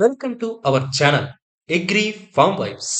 Welcome to our channel agri farm vibes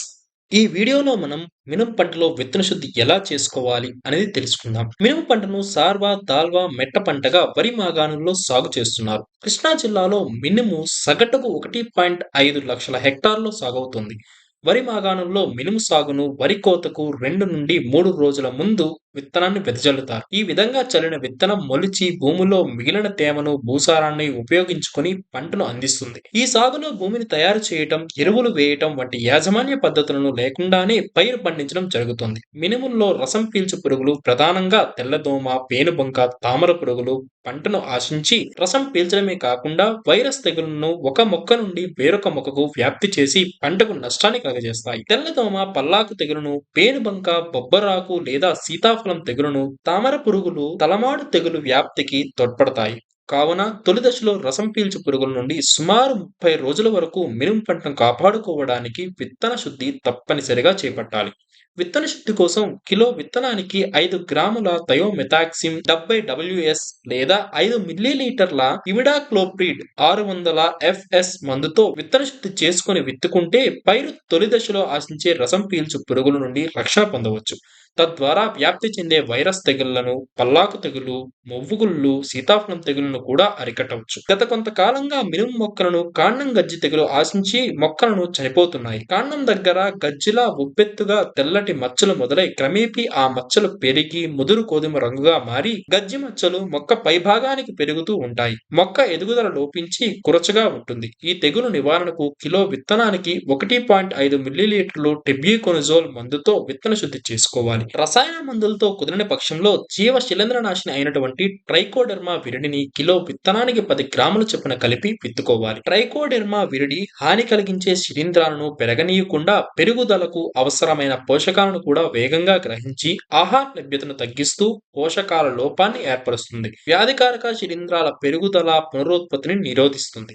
ఈ వీడియోలో మనం మినుము పంటలో విత్తన శుద్ధి ఎలా చేసుకోవాలి అనేది తెలుసుకుందాం. మినుము పంటను సార్వా దాల్వా మెట్ట పంటగా వరి మాగాణుల్లో సాగు చేస్తున్నారు. కృష్ణా జిల్లాలో మినుము సగటుకు ఒకటి పాయింట్ ఐదు లక్షల హెక్టార్లో సాగవుతుంది. వరి మాగాణంలో మినుము సాగును వరి కోతకు రెండు నుండి మూడు రోజుల ముందు విత్తనాన్ని వెదజల్లుతారు. ఈ విధంగా చల్లిన విత్తనం మొలిచి భూమిలో మిగిలిన తేమను భూసారాన్ని ఉపయోగించుకొని పంటను అందిస్తుంది. ఈ సాగులో భూమిని తయారు చేయటం ఎరువులు వేయటం వంటి యాజమాన్య పద్ధతులను లేకుండానే పైరు పండించడం జరుగుతుంది. మినుముల్లో రసం పీల్చు పురుగులు ప్రధానంగా తెల్లదోమ పేనుబంక తామర పురుగులు పంటను ఆశించి రసం పీల్చడమే కాకుండా వైరస్ తెగులను ఒక మొక్క నుండి వేరొక మొక్కకు వ్యాప్తి చేసి పంటకు నష్టాన్ని కలుగజేస్తాయి. తెల్లదోమ పల్లాకు తెగులును పేనుబంక బొబ్బరాకు లేదా సీతా సీతాఫలం తెగులును తామర పురుగులు తలమాడు తెగులు వ్యాప్తికి తోడ్పడతాయి. కావున తొలి దశలో రసం పీల్చు పురుగుల నుండి సుమారు ముప్పై రోజుల వరకు మినుము పంటను కాపాడుకోవడానికి విత్తన శుద్ధి తప్పనిసరిగా చేపట్టాలి. విత్తన శుద్ధి కోసం కిలో విత్తనానికి ఐదు గ్రాముల థయోమెథాక్సిమ్ డెబ్బై డబ్ల్యూఎస్ లేదా ఐదు మిల్లీలీటర్ల ఇమిడాక్లోప్రిడ్ ఆరు వందల ఎఫ్ఎస్ మందుతో విత్తన శుద్ధి చేసుకుని విత్తుకుంటే పైరు తొలి దశలో ఆశించే రసం పీల్చు పురుగుల నుండి రక్షణ పొందవచ్చు. తద్వారా వ్యాప్తి చెందే వైరస్ తెగుళ్ళను పల్లాకు తెగులు మొవ్వుగుళ్ళు సీతాఫలం తెగులను కూడా అరికట్టవచ్చు. గత కొంతకాలంగా మినుము మొక్కలను కాండం గజ్జి తెగులు ఆశించి మొక్కలను చనిపోతున్నాయి. కాండం దగ్గర గజ్జిలా ఉబ్బెత్తుగా తెల్లటి మచ్చలు మొదలై క్రమేపీ ఆ మచ్చలు పెరిగి ముదురు గోధుమ రంగుగా మారి గజ్జి మచ్చలు మొక్క పైభాగానికి పెరుగుతూ ఉంటాయి. మొక్క ఎదుగుదల లోపించి కురచగా ఉంటుంది. ఈ తెగులు నివారణకు కిలో విత్తనానికి ఒకటి పాయింట్ ఐదు మిల్లీలీటర్లు టెబ్యూకొనిజోల్ మందుతో విత్తన శుద్ధి చేసుకోవాలి. రసాయన మందులతో కుదిరిన పక్షంలో జీవ శిలీంద్రనాశిని అయినటువంటి ట్రైకోడెర్మా విరిడిని కిలో విత్తనానికి పది గ్రాముల చొప్పున కలిపి విత్తుకోవాలి. ట్రైకోడెర్మా విరిడి హాని కలిగించే శిలీంధ్రాలను పెరగనీయకుండా పెరుగుదలకు అవసరమైన పోషకాలను కూడా వేగంగా గ్రహించి ఆహార లభ్యతను తగ్గిస్తూ పోషకాల లోపాన్ని ఏర్పరుస్తుంది. వ్యాధికారక శిలీంధ్రాల పెరుగుదల పునరుత్పత్తిని నిరోధిస్తుంది.